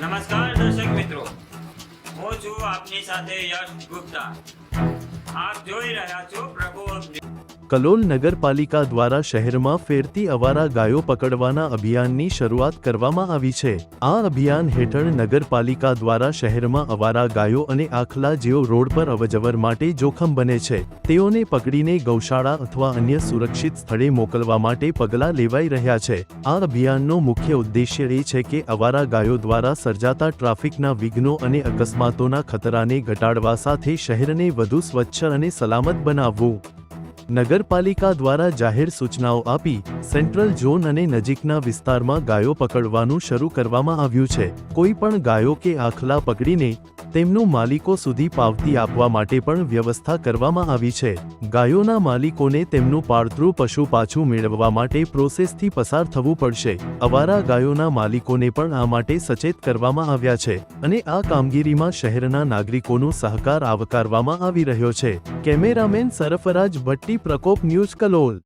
નમસ્કાર દર્શક મિત્રો હું છું આપની સાથે યશ ગુપ્તા આપ જોઈ રહ્યા છો પ્રભુ. કલોલ નગરપાલિકા દ્વારા શહેરમાં ફેરતી અવારા ગાયો પકડવાના અભિયાનની શરૂઆત કરવામાં આવી છે. આ અભિયાન હેઠળ નગરપાલિકા દ્વારા શહેરમાં અવારા ગાયો અને આખલા જેઓ રોડ પર અવજવર માટે જોખમ બને છે. તેઓને પકડીને ગૌશાળા અથવા અન્ય સુરક્ષિત સ્થળે મોકલવા માટે પગલાં લેવાઈ રહ્યા છે. આ અભિયાનનો મુખ્ય ઉદ્દેશ્ય એ છે કે અવારા ગાયો દ્વારા સર્જાતા ટ્રાફિકના વિઘ્નો અને અકસ્માતોના ખતરાને ઘટાડવા સાથે શહેરને વધુ સ્વચ્છ અને સલામત બનાવવું. નગરપાલિકા દ્વારા જાહેર સૂચનાઓ આપી સેન્ટ્રલ ઝોન અને નજીકના વિસ્તારમાં ગાયો પકડવાનું શરૂ કરવામાં આવ્યું છે. કોઈ પણ ગાયો કે આખલા પકડીને તેમનું માલિકો સુધી પાવતી આપવા માટે પણ વ્યવસ્થા કરવામાં આવી છે. ગાયોના માલિકોને તેમનું પાળતરું પશુ પાછું મેળવવા માટે પ્રોસેસથી પસાર થવું પડશે. અવારા ગાયોના માલિકોને પણ આ માટે સચેત કરવામાં આવ્યા છે અને આ કામગીરીમાં શહેરના નાગરિકોનો સહકાર આવકારવામાં આવી રહ્યો છે. Cameraman Sarfaraz Bhatti, Prakop News Kalol.